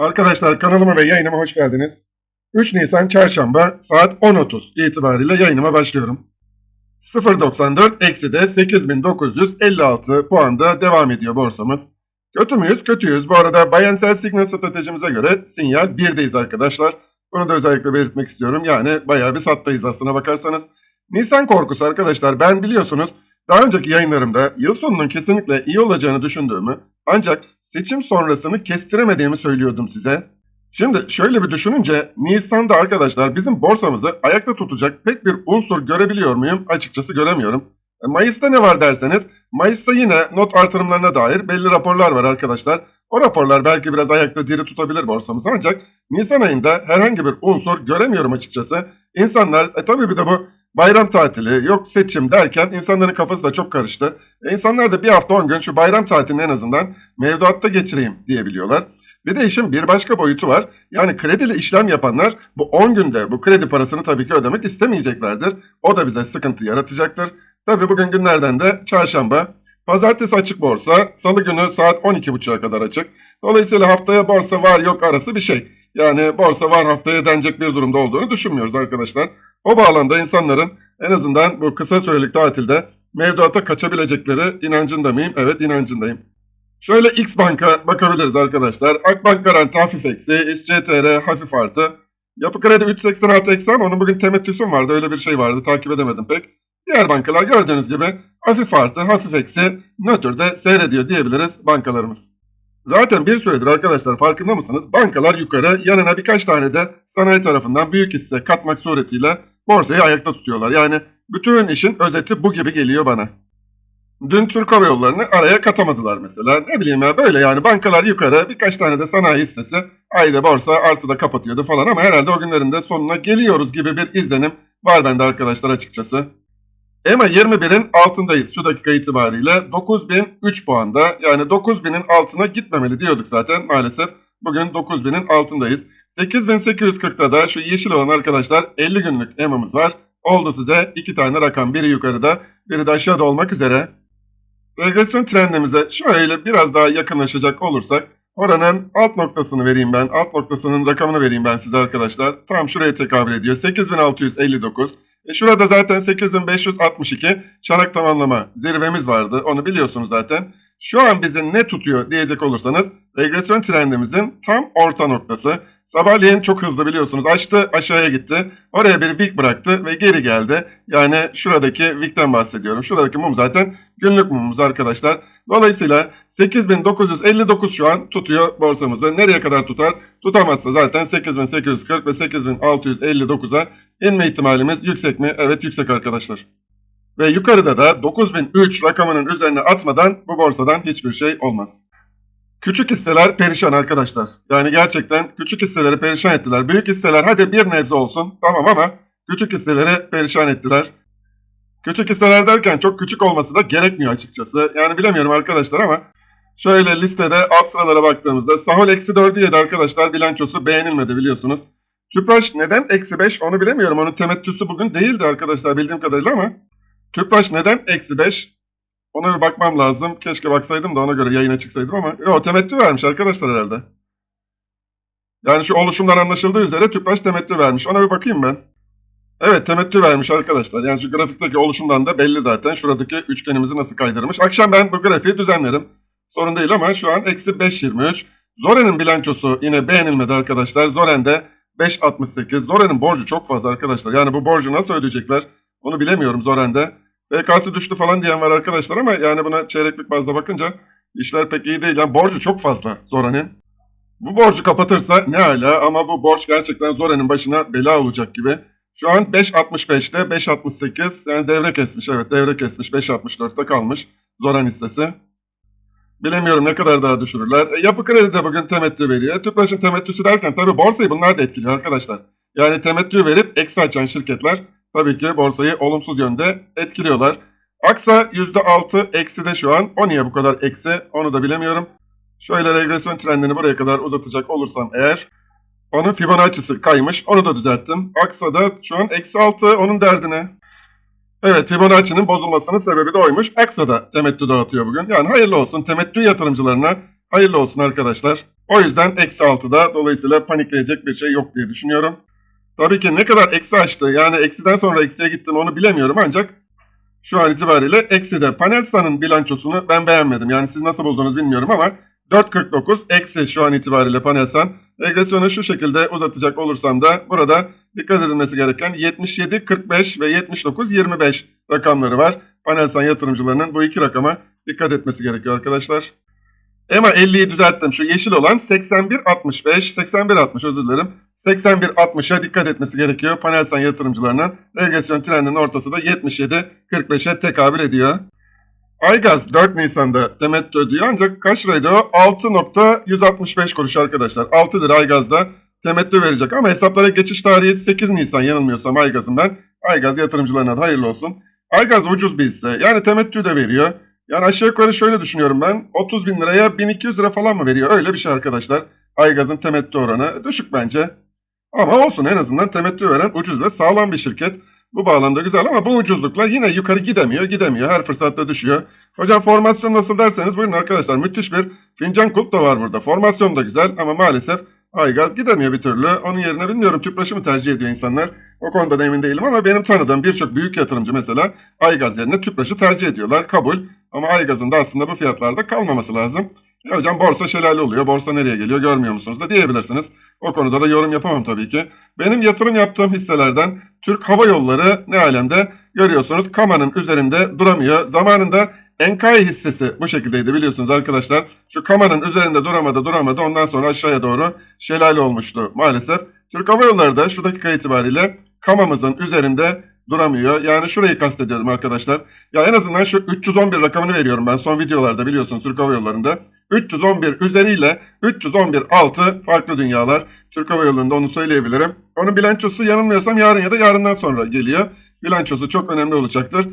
Arkadaşlar kanalıma ve yayınıma hoş geldiniz. 3 Nisan Çarşamba saat 10.30 itibariyle yayınıma başlıyorum. 0.94 eksi de 8956 puanda devam ediyor borsamız. Kötü müyüz? Kötüyüz. Bu arada Bayensel Signal stratejimize göre sinyal 1'deyiz arkadaşlar. Bunu da özellikle belirtmek istiyorum. Yani bayağı bir sattayız aslına bakarsanız. Nisan korkusu arkadaşlar ben biliyorsunuz daha önceki yayınlarımda yıl sonunun kesinlikle iyi olacağını düşündüğümü ancak seçim sonrasını kestiremediğimi söylüyordum size. Şimdi şöyle bir düşününce Nisan'da arkadaşlar bizim borsamızı ayakta tutacak pek bir unsur görebiliyor muyum? Açıkçası göremiyorum. E, Mayıs'ta ne var derseniz Mayıs'ta yine not artırımlarına dair belli raporlar var arkadaşlar. O raporlar belki biraz ayakta diri tutabilir borsamızı ancak Nisan ayında herhangi bir unsur göremiyorum açıkçası. İnsanlar e tabii bir de bu bayram tatili yok seçim derken insanların kafası da çok karıştı. E, insanlar da bir hafta 10 gün şu bayram tatilini en azından mevduatta geçireyim diyebiliyorlar. Bir de işin bir başka boyutu var. Yani krediyle işlem yapanlar bu 10 günde bu kredi parasını tabii ki ödemek istemeyeceklerdir. O da bize sıkıntı yaratacaktır. Tabii bugün günlerden de çarşamba. Pazartesi açık borsa, salı günü saat 12.30'a kadar açık. Dolayısıyla haftaya borsa var yok arası bir şey. Yani borsa var haftaya denecek bir durumda olduğunu düşünmüyoruz arkadaşlar. O bağlamda insanların en azından bu kısa sürelik tatilde mevduata kaçabilecekleri inancında mıyım? Evet inancındayım. Şöyle X Bank'a bakabiliriz arkadaşlar. Akbank Garanti hafif eksi, İSCTR hafif artı. Yapı Kredi 386 eksi ama onun bugün temettüsüm vardı. Öyle bir şey vardı. Takip edemedim pek. Diğer bankalar gördüğünüz gibi hafif artı, hafif eksi, nötrde seyrediyor diyebiliriz bankalarımız. Zaten bir süredir arkadaşlar farkında mısınız? Bankalar yukarı, yanına birkaç tane de sanayi tarafından büyük hisse katmak suretiyle borsayı ayakta tutuyorlar. Yani bütün işin özeti bu gibi geliyor bana. Dün Türk Hava Yolları'nı araya katamadılar mesela. Ne bileyim ya böyle yani bankalar yukarı birkaç tane de sanayi hissesi ayda borsa artıda kapatıyordu falan ama herhalde o günlerin de sonuna geliyoruz gibi bir izlenim var bende arkadaşlar açıkçası. EMA 21'in altındayız şu dakika itibariyle. 9003 puanda yani 9000'in altına gitmemeli diyorduk zaten maalesef. Bugün 9000'in altındayız. 8840'da da şu yeşil olan arkadaşlar 50 günlük EMA'mız var. Oldu size iki tane rakam biri yukarıda biri de aşağıda olmak üzere. Regresyon trendimize şöyle biraz daha yakınlaşacak olursak oranın alt noktasını vereyim ben. Alt noktasının rakamını vereyim ben size arkadaşlar. Tam şuraya tekabül ediyor. 8659. E şurada zaten 8562 çanak tamamlama zirvemiz vardı. Onu biliyorsunuz zaten. Şu an bizi ne tutuyor diyecek olursanız regresyon trendimizin tam orta noktası. Sabahleyin çok hızlı biliyorsunuz açtı aşağıya gitti. Oraya bir wick bıraktı ve geri geldi. Yani şuradaki wick'ten bahsediyorum. Şuradaki mum zaten günlük mumumuz arkadaşlar. Dolayısıyla 8959 şu an tutuyor borsamızı. Nereye kadar tutar? Tutamazsa zaten 8840 ve 8659'a inme ihtimalimiz yüksek mi? Evet yüksek arkadaşlar. Ve yukarıda da 9003 rakamının üzerine atmadan bu borsadan hiçbir şey olmaz. Küçük hisseler perişan arkadaşlar. Yani gerçekten küçük hisseleri perişan ettiler. Büyük hisseler hadi bir nebze olsun tamam ama küçük hisseleri perişan ettiler. Küçük hisseler derken çok küçük olması da gerekmiyor açıkçası. Yani bilemiyorum arkadaşlar ama şöyle listede alt sıralara baktığımızda Sahol eksi 4'ü yedi arkadaşlar. Bilançosu beğenilmedi biliyorsunuz. Tüpraş neden eksi 5 onu bilemiyorum. Onun temettüsü bugün değildi arkadaşlar bildiğim kadarıyla ama Tüpraş neden eksi 5? Ona bir bakmam lazım. Keşke baksaydım da ona göre yayına çıksaydım ama. Yo temettü vermiş arkadaşlar herhalde. Yani şu oluşumdan anlaşıldığı üzere Tüpraş temettü vermiş. Ona bir bakayım ben. Evet temettü vermiş arkadaşlar. Yani şu grafikteki oluşumdan da belli zaten. Şuradaki üçgenimizi nasıl kaydırmış. Akşam ben bu grafiği düzenlerim. Sorun değil ama şu an eksi 5.23. Zoren'in bilançosu yine beğenilmedi arkadaşlar. Zoren'de 5.68. Zoren'in borcu çok fazla arkadaşlar. Yani bu borcu nasıl ödeyecekler? Onu bilemiyorum Zoren'de. BK'sı düştü falan diyen var arkadaşlar ama yani buna çeyreklik bazda bakınca işler pek iyi değil. Yani borcu çok fazla Zoran'ın. Bu borcu kapatırsa ne hala ama bu borç gerçekten Zoran'ın başına bela olacak gibi. Şu an 5.65'te 5.68 yani devre kesmiş evet devre kesmiş 5.64'te kalmış Zoran hissesi. Bilemiyorum ne kadar daha düşürürler. E, yapı kredi de bugün temettü veriyor. Tüpraş'ın temettüsü derken tabii borsayı bunlar da etkiliyor arkadaşlar. Yani temettü verip eksi açan şirketler tabii ki borsayı olumsuz yönde etkiliyorlar. Aksa %6 eksi de şu an. O niye bu kadar eksi onu da bilemiyorum. Şöyle regresyon trendini buraya kadar uzatacak olursam eğer. Onun Fibonacci'si kaymış. Onu da düzelttim. Aksa da şu an eksi 6 onun derdine. Evet Fibonacci'nin bozulmasının sebebi de oymuş. Aksa da temettü dağıtıyor bugün. Yani hayırlı olsun temettü yatırımcılarına. Hayırlı olsun arkadaşlar. O yüzden eksi 6'da dolayısıyla panikleyecek bir şey yok diye düşünüyorum. Tabii ki ne kadar eksi açtı yani eksiden sonra eksiye gittim onu bilemiyorum ancak şu an itibariyle ekside Panelsa'nın bilançosunu ben beğenmedim. Yani siz nasıl buldunuz bilmiyorum ama 4.49 eksi şu an itibariyle Panelsan. Regresyonu şu şekilde uzatacak olursam da burada dikkat edilmesi gereken 77, 45 ve 79, 25 rakamları var. Panelsan yatırımcılarının bu iki rakama dikkat etmesi gerekiyor arkadaşlar. EMA 50'yi düzelttim. Şu yeşil olan 81, 65, 81, 60 özür dilerim. 81, 60'a dikkat etmesi gerekiyor. Panelsan yatırımcılarının regresyon trendinin ortası da 77, 45'e tekabül ediyor. Aygaz 4 Nisan'da temettü ödüyor ancak kaç liraydı o? 6.165 kuruş arkadaşlar. 6 lira Aygaz'da temettü verecek ama hesaplara geçiş tarihi 8 Nisan yanılmıyorsam Aygaz'ın ben. Aygaz yatırımcılarına da hayırlı olsun. Aygaz ucuz bir hisse. Yani temettü de veriyor. Yani aşağı yukarı şöyle düşünüyorum ben. 30 bin liraya 1200 lira falan mı veriyor? Öyle bir şey arkadaşlar. Aygaz'ın temettü oranı düşük bence. Ama olsun en azından temettü veren ucuz ve sağlam bir şirket. Bu bağlamda güzel ama bu ucuzlukla yine yukarı gidemiyor, gidemiyor. Her fırsatta düşüyor. Hocam formasyon nasıl derseniz buyurun arkadaşlar. Müthiş bir fincan kulp da var burada. Formasyon da güzel ama maalesef Aygaz gidemiyor bir türlü. Onun yerine bilmiyorum tüpraşı mı tercih ediyor insanlar. O konuda da emin değilim ama benim tanıdığım birçok büyük yatırımcı mesela Aygaz yerine tüpraşı tercih ediyorlar. Kabul. Ama Aygaz'ın da aslında bu fiyatlarda kalmaması lazım. Ya hocam borsa şelale oluyor. Borsa nereye geliyor görmüyor musunuz da diyebilirsiniz. O konuda da yorum yapamam tabii ki. Benim yatırım yaptığım hisselerden Türk Hava Yolları ne alemde görüyorsunuz. Kama'nın üzerinde duramıyor. Zamanında Enkai hissesi bu şekildeydi biliyorsunuz arkadaşlar. Şu Kama'nın üzerinde duramadı duramadı ondan sonra aşağıya doğru şelale olmuştu maalesef. Türk Hava Yolları da şu dakika itibariyle Kama'mızın üzerinde duramıyor. Yani şurayı kastediyorum arkadaşlar. Ya en azından şu 311 rakamını veriyorum ben son videolarda biliyorsunuz Türk Hava Yolları'nda. 311 üzeriyle 311 altı farklı dünyalar. Türk Hava Yolları'nda onu söyleyebilirim. Onun bilançosu yanılmıyorsam yarın ya da yarından sonra geliyor. Bilançosu çok önemli olacaktır.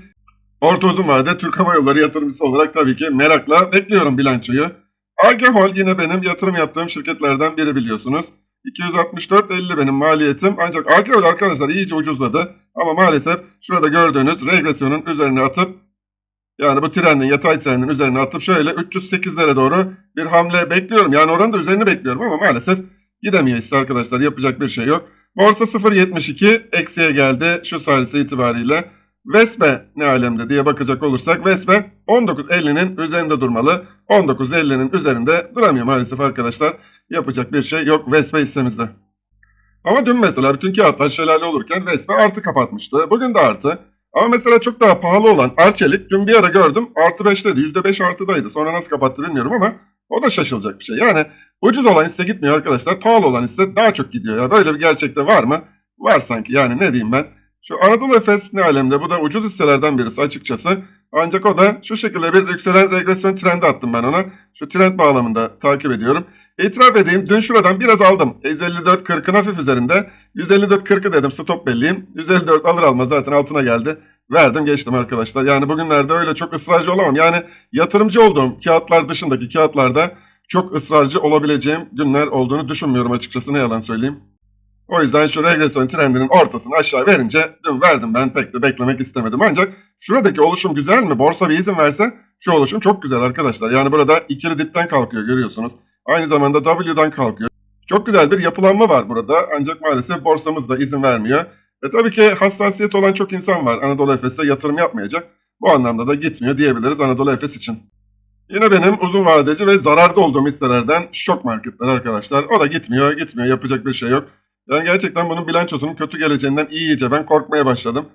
Orta uzun vade Türk Hava Yolları yatırımcısı olarak tabii ki merakla bekliyorum bilançoyu. Agehol yine benim yatırım yaptığım şirketlerden biri biliyorsunuz. 264.50 benim maliyetim ancak Agehol arkadaşlar iyice ucuzladı. Ama maalesef şurada gördüğünüz regresyonun üzerine atıp yani bu trendin yatay trendin üzerine atıp şöyle 308'lere doğru bir hamle bekliyorum. Yani oranın da üzerine bekliyorum ama maalesef gidemiyor hisse arkadaşlar yapacak bir şey yok. Borsa 0.72 eksiye geldi şu salise itibariyle. Vespe ne alemde diye bakacak olursak Vespe 19.50'nin üzerinde durmalı. 19.50'nin üzerinde duramıyor maalesef arkadaşlar. Yapacak bir şey yok Vespe hissemizde. Ama dün mesela bütün kağıtlar şelale olurken Vespe artı kapatmıştı. Bugün de artı. Ama mesela çok daha pahalı olan Arçelik dün bir ara gördüm artı 5'teydi. %5 artıdaydı. Sonra nasıl kapattı bilmiyorum ama o da şaşılacak bir şey. Yani ucuz olan hisse gitmiyor arkadaşlar. Pahalı olan hisse daha çok gidiyor. Ya böyle bir gerçekte var mı? Var sanki yani ne diyeyim ben. Şu Anadolu Efes ne alemde? Bu da ucuz hisselerden birisi açıkçası. Ancak o da şu şekilde bir yükselen regresyon trendi attım ben ona. Şu trend bağlamında takip ediyorum. İtiraf edeyim dün şuradan biraz aldım. 154.40'ın hafif üzerinde. 154.40'ı dedim stop belliyim. 154 alır almaz zaten altına geldi. Verdim geçtim arkadaşlar. Yani bugünlerde öyle çok ısrarcı olamam. Yani yatırımcı olduğum kağıtlar dışındaki kağıtlarda çok ısrarcı olabileceğim günler olduğunu düşünmüyorum açıkçası ne yalan söyleyeyim. O yüzden şu regresyon trendinin ortasını aşağı verince verdim ben pek de beklemek istemedim. Ancak şuradaki oluşum güzel mi? Borsa bir izin verse şu oluşum çok güzel arkadaşlar. Yani burada ikili dipten kalkıyor görüyorsunuz. Aynı zamanda W'dan kalkıyor. Çok güzel bir yapılanma var burada ancak maalesef borsamız da izin vermiyor. E tabii ki hassasiyet olan çok insan var Anadolu Efes'e yatırım yapmayacak. Bu anlamda da gitmiyor diyebiliriz Anadolu Efes için. Yine benim uzun vadeci ve zararda olduğum hisselerden şok marketler arkadaşlar. O da gitmiyor, gitmiyor. Yapacak bir şey yok. Yani gerçekten bunun bilançosunun kötü geleceğinden iyice ben korkmaya başladım.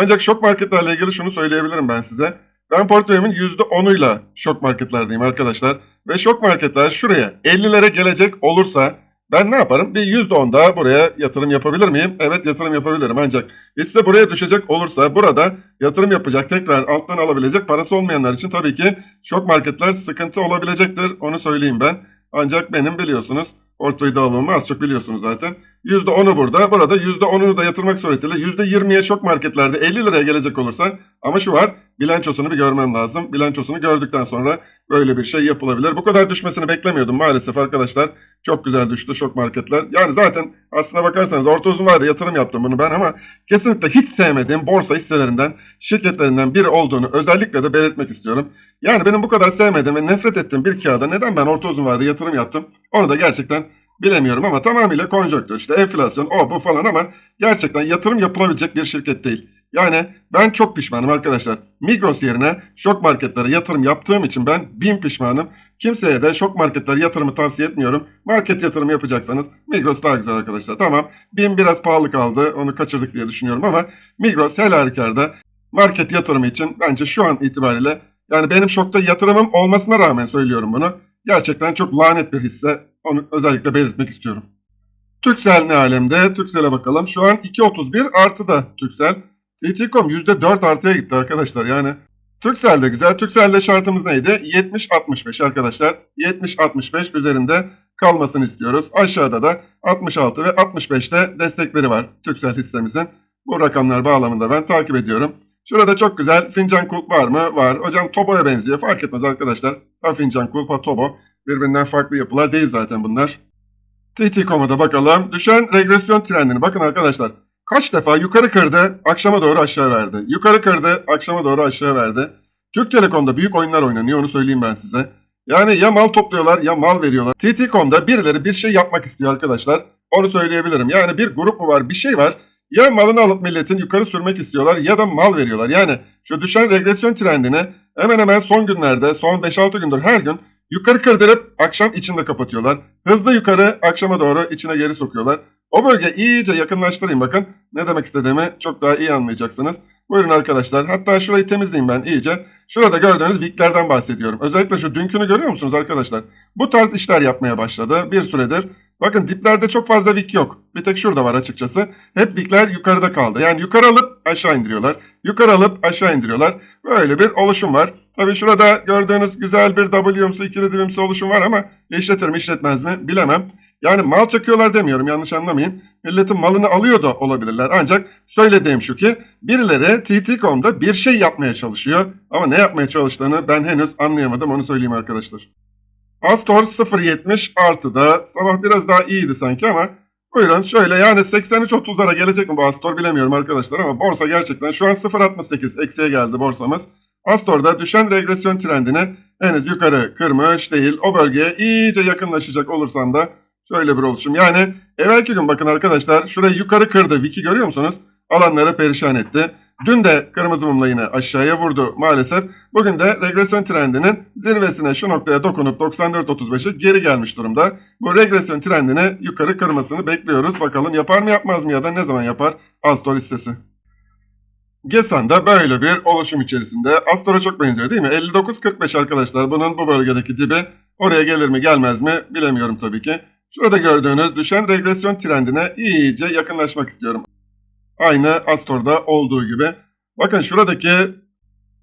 Ancak şok marketlerle ilgili şunu söyleyebilirim ben size. Ben portföyümün %10'uyla şok marketlerdeyim arkadaşlar. Ve şok marketler şuraya 50'lere gelecek olursa ben ne yaparım? Bir %10 daha buraya yatırım yapabilir miyim? Evet yatırım yapabilirim ancak hisse buraya düşecek olursa burada yatırım yapacak tekrar alttan alabilecek parası olmayanlar için tabii ki şok marketler sıkıntı olabilecektir. Onu söyleyeyim ben. Ancak benim biliyorsunuz portföy dağılımımı az çok biliyorsunuz zaten. %10'u burada. Burada %10'unu da yatırmak suretiyle %20'ye şok marketlerde 50 liraya gelecek olursa ama şu var bilançosunu bir görmem lazım. Bilançosunu gördükten sonra böyle bir şey yapılabilir. Bu kadar düşmesini beklemiyordum maalesef arkadaşlar. Çok güzel düştü şok marketler. Yani zaten aslına bakarsanız orta uzun vadede yatırım yaptım bunu ben ama kesinlikle hiç sevmediğim borsa hisselerinden, şirketlerinden biri olduğunu özellikle de belirtmek istiyorum. Yani benim bu kadar sevmediğim ve nefret ettiğim bir kağıda neden ben orta uzun vadede yatırım yaptım? Onu da gerçekten bilemiyorum ama tamamıyla konjonktür. İşte enflasyon, o bu falan ama gerçekten yatırım yapılabilecek bir şirket değil. Yani ben çok pişmanım arkadaşlar. Migros yerine şok marketlere yatırım yaptığım için ben bin pişmanım. Kimseye de şok marketlere yatırımı tavsiye etmiyorum. Market yatırımı yapacaksanız Migros daha güzel arkadaşlar. Tamam bin biraz pahalı kaldı onu kaçırdık diye düşünüyorum ama Migros her halükarda market yatırımı için bence şu an itibariyle yani benim şokta yatırımım olmasına rağmen söylüyorum bunu. Gerçekten çok lanet bir hisse. Onu özellikle belirtmek istiyorum. Türksel ne alemde? Türksel'e bakalım. Şu an 2.31 artı da Türksel. İTCOM %4 artıya gitti arkadaşlar. Yani Türksel de güzel. Türksel'de şartımız neydi? 70-65 arkadaşlar. 70-65 üzerinde kalmasını istiyoruz. Aşağıda da 66 ve 65'te destekleri var Türksel hissemizin. Bu rakamlar bağlamında ben takip ediyorum. Şurada çok güzel fincan kulp var mı? Var. Hocam Tobo'ya benziyor. Fark etmez arkadaşlar. Ha fincan kulp ha Tobo. Birbirinden farklı yapılar değil zaten bunlar. Da bakalım. Düşen regresyon trendini bakın arkadaşlar. Kaç defa yukarı kırdı, akşama doğru aşağı verdi. Yukarı kırdı, akşama doğru aşağı verdi. Türk Telekom'da büyük oyunlar oynanıyor onu söyleyeyim ben size. Yani ya mal topluyorlar ya mal veriyorlar. TT.com'da birileri bir şey yapmak istiyor arkadaşlar. Onu söyleyebilirim. Yani bir grup mu var, bir şey var. Ya malını alıp milletin yukarı sürmek istiyorlar ya da mal veriyorlar. Yani şu düşen regresyon trendini hemen hemen son günlerde, son 5-6 gündür her gün yukarı kırdırıp akşam içinde kapatıyorlar. Hızlı yukarı akşama doğru içine geri sokuyorlar. O bölge iyice yakınlaştırayım bakın. Ne demek istediğimi çok daha iyi anlayacaksınız. Buyurun arkadaşlar. Hatta şurayı temizleyeyim ben iyice. Şurada gördüğünüz viklerden bahsediyorum. Özellikle şu dünkünü görüyor musunuz arkadaşlar? Bu tarz işler yapmaya başladı bir süredir. Bakın diplerde çok fazla vik yok. Bir tek şurada var açıkçası. Hep vikler yukarıda kaldı. Yani yukarı alıp aşağı indiriyorlar. Yukarı alıp aşağı indiriyorlar. Böyle bir oluşum var. Tabii şurada gördüğünüz güzel bir W'msi ikili dilimsi oluşum var ama işletir mi işletmez mi bilemem. Yani mal çakıyorlar demiyorum yanlış anlamayın. Milletin malını alıyor da olabilirler. Ancak söylediğim şu ki birileri TT.com'da bir şey yapmaya çalışıyor. Ama ne yapmaya çalıştığını ben henüz anlayamadım onu söyleyeyim arkadaşlar. Astor 0.70 artıda. Sabah biraz daha iyiydi sanki ama buyurun şöyle yani 83.30'lara gelecek mi bu Astor bilemiyorum arkadaşlar ama borsa gerçekten şu an 0.68 eksiye geldi borsamız. Astor'da düşen regresyon trendini henüz yukarı kırmış değil. O bölgeye iyice yakınlaşacak olursam da şöyle bir oluşum. Yani evvelki gün bakın arkadaşlar şurayı yukarı kırdı. Wiki görüyor musunuz? Alanları perişan etti. Dün de kırmızı mumla yine aşağıya vurdu maalesef. Bugün de regresyon trendinin zirvesine şu noktaya dokunup 94.35'e geri gelmiş durumda. Bu regresyon trendini yukarı kırmasını bekliyoruz. Bakalım yapar mı yapmaz mı ya da ne zaman yapar Astor hissesi. Gesan'da böyle bir oluşum içerisinde. Astor'a çok benziyor değil mi? 59.45 arkadaşlar. Bunun bu bölgedeki dibi oraya gelir mi gelmez mi bilemiyorum tabii ki. Şurada gördüğünüz düşen regresyon trendine iyice yakınlaşmak istiyorum. Aynı Astor'da olduğu gibi. Bakın şuradaki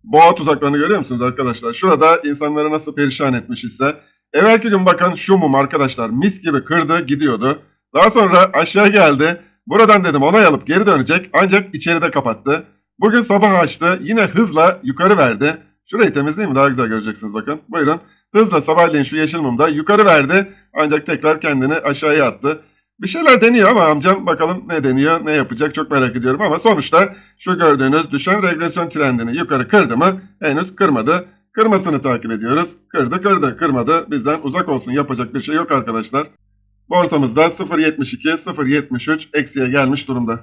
boğa tuzaklarını görüyor musunuz arkadaşlar? Şurada insanları nasıl perişan etmiş ise. Evvelki gün bakın şu mum arkadaşlar mis gibi kırdı gidiyordu. Daha sonra aşağı geldi. Buradan dedim onay alıp geri dönecek ancak içeride kapattı. Bugün sabah açtı yine hızla yukarı verdi. Şurayı temizleyeyim mi daha güzel göreceksiniz bakın. Buyurun. Hızla sabahleyin şu yeşil mumda yukarı verdi ancak tekrar kendini aşağıya attı. Bir şeyler deniyor ama amcam bakalım ne deniyor, ne yapacak çok merak ediyorum ama sonuçta şu gördüğünüz düşen regresyon trendini yukarı kırdı mı? Henüz kırmadı. Kırmasını takip ediyoruz. Kırdı kırdı kırmadı. Bizden uzak olsun yapacak bir şey yok arkadaşlar. Borsamızda 0.72, 0.73 eksiye gelmiş durumda.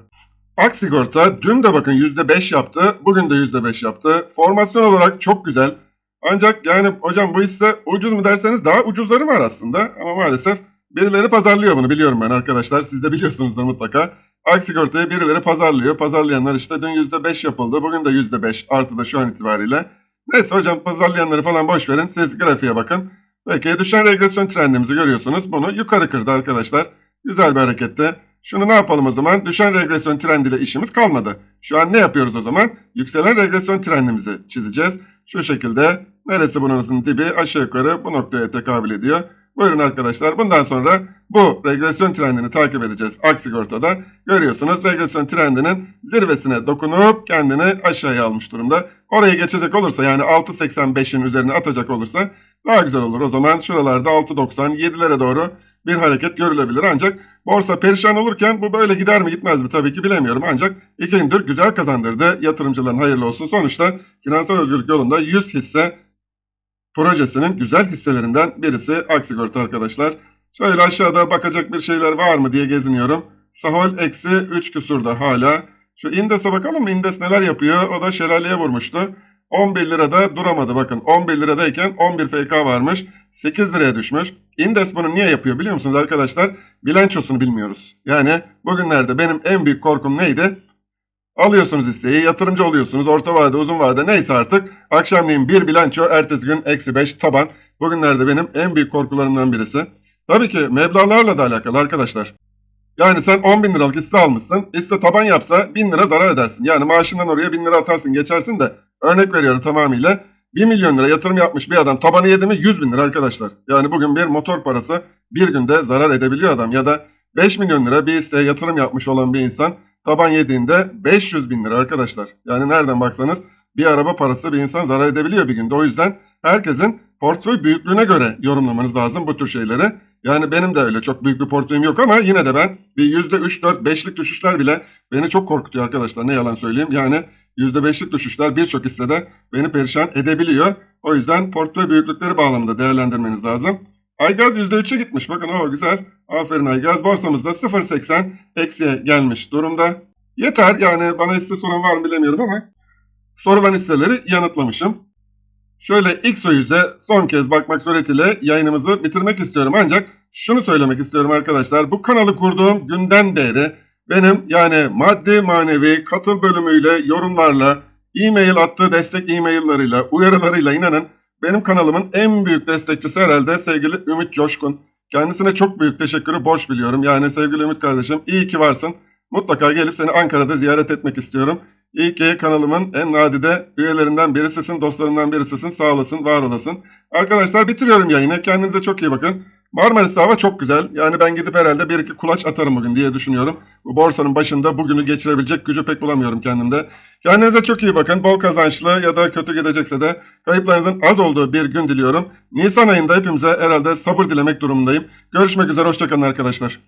Aksigorta dün de bakın %5 yaptı. Bugün de %5 yaptı. Formasyon olarak çok güzel. Ancak yani hocam bu hisse ucuz mu derseniz daha ucuzları var aslında. Ama maalesef birileri pazarlıyor bunu biliyorum ben arkadaşlar. Siz de biliyorsunuzdur mutlaka. Aksigorta'yı birileri pazarlıyor. Pazarlayanlar işte dün %5 yapıldı. Bugün de %5 artıda şu an itibariyle. Neyse hocam pazarlayanları falan boş verin. Siz grafiğe bakın. Peki düşen regresyon trendimizi görüyorsunuz. Bunu yukarı kırdı arkadaşlar. Güzel bir hareketti. Şunu ne yapalım o zaman? Düşen regresyon trendiyle işimiz kalmadı. Şu an ne yapıyoruz o zaman? Yükselen regresyon trendimizi çizeceğiz. Şu şekilde neresi bunun dibi aşağı yukarı bu noktaya tekabül ediyor. Buyurun arkadaşlar. Bundan sonra bu regresyon trendini takip edeceğiz Aksigorta'da. Görüyorsunuz regresyon trendinin zirvesine dokunup kendini aşağıya almış durumda. Orayı geçecek olursa yani 6.85'in üzerine atacak olursa daha güzel olur. O zaman şuralarda 6.90 7'lere doğru bir hareket görülebilir. Ancak borsa perişan olurken bu böyle gider mi gitmez mi tabii ki bilemiyorum. Ancak iki gündür güzel kazandırdı. Yatırımcıların hayırlı olsun. Sonuçta finansal özgürlük yolunda 100 hisse projesinin güzel hisselerinden birisi Aksigorta arkadaşlar. Şöyle aşağıda bakacak bir şeyler var mı diye geziniyorum. Sahol eksi 3 küsurda hala. Şu Indes'e bakalım mı? Indes neler yapıyor? O da şelaleye vurmuştu. 11 lirada duramadı bakın. 11 liradayken 11 FK varmış. 8 liraya düşmüş. Indes bunu niye yapıyor biliyor musunuz arkadaşlar? Bilançosunu bilmiyoruz. Yani bugünlerde benim en büyük korkum neydi? Alıyorsunuz hisseyi, yatırımcı oluyorsunuz, orta vade, uzun vade neyse artık. Akşamleyin bir bilanço, ertesi gün eksi 5 taban. Bugünlerde benim en büyük korkularımdan birisi. Tabii ki meblağlarla da alakalı arkadaşlar. Yani sen 10 bin liralık hisse almışsın. Hisse taban yapsa 1000 lira zarar edersin. Yani maaşından oraya 1000 lira atarsın geçersin de örnek veriyorum tamamıyla. 1 milyon lira yatırım yapmış bir adam tabanı yedi mi 100 bin lira arkadaşlar. Yani bugün bir motor parası bir günde zarar edebiliyor adam. Ya da 5 milyon lira bir hisseye yatırım yapmış olan bir insan taban yediğinde 500 bin lira arkadaşlar. Yani nereden baksanız bir araba parası bir insan zarar edebiliyor bir günde. O yüzden herkesin portföy büyüklüğüne göre yorumlamanız lazım bu tür şeyleri. Yani benim de öyle çok büyük bir portföyüm yok ama yine de ben bir %3, 4, 5'lik düşüşler bile beni çok korkutuyor arkadaşlar. Ne yalan söyleyeyim. Yani %5'lik düşüşler birçok hissede beni perişan edebiliyor. O yüzden portföy büyüklükleri bağlamında değerlendirmeniz lazım. Aygaz %3'e gitmiş. Bakın o güzel. Aferin Aygaz. Borsamızda 0.80 eksiye gelmiş durumda. Yeter yani bana hisse soran var mı bilemiyorum ama sorulan hisseleri yanıtlamışım. Şöyle X o yüze son kez bakmak suretiyle yayınımızı bitirmek istiyorum. Ancak şunu söylemek istiyorum arkadaşlar. Bu kanalı kurduğum günden beri benim yani maddi manevi katıl bölümüyle, yorumlarla, e-mail attığı destek e-maillarıyla, uyarılarıyla inanın benim kanalımın en büyük destekçisi herhalde sevgili Ümit Coşkun. Kendisine çok büyük teşekkürü borç biliyorum. Yani sevgili Ümit kardeşim iyi ki varsın. Mutlaka gelip seni Ankara'da ziyaret etmek istiyorum. İyi ki kanalımın en nadide üyelerinden birisisin, dostlarından birisisin. Sağ olasın, var olasın. Arkadaşlar bitiriyorum yayını. Kendinize çok iyi bakın. Marmaris'te hava çok güzel. Yani ben gidip herhalde bir iki kulaç atarım bugün diye düşünüyorum. Bu borsanın başında bugünü geçirebilecek gücü pek bulamıyorum kendimde. Kendinize çok iyi bakın. Bol kazançlı ya da kötü gidecekse de kayıplarınızın az olduğu bir gün diliyorum. Nisan ayında hepimize herhalde sabır dilemek durumundayım. Görüşmek üzere. Hoşçakalın arkadaşlar.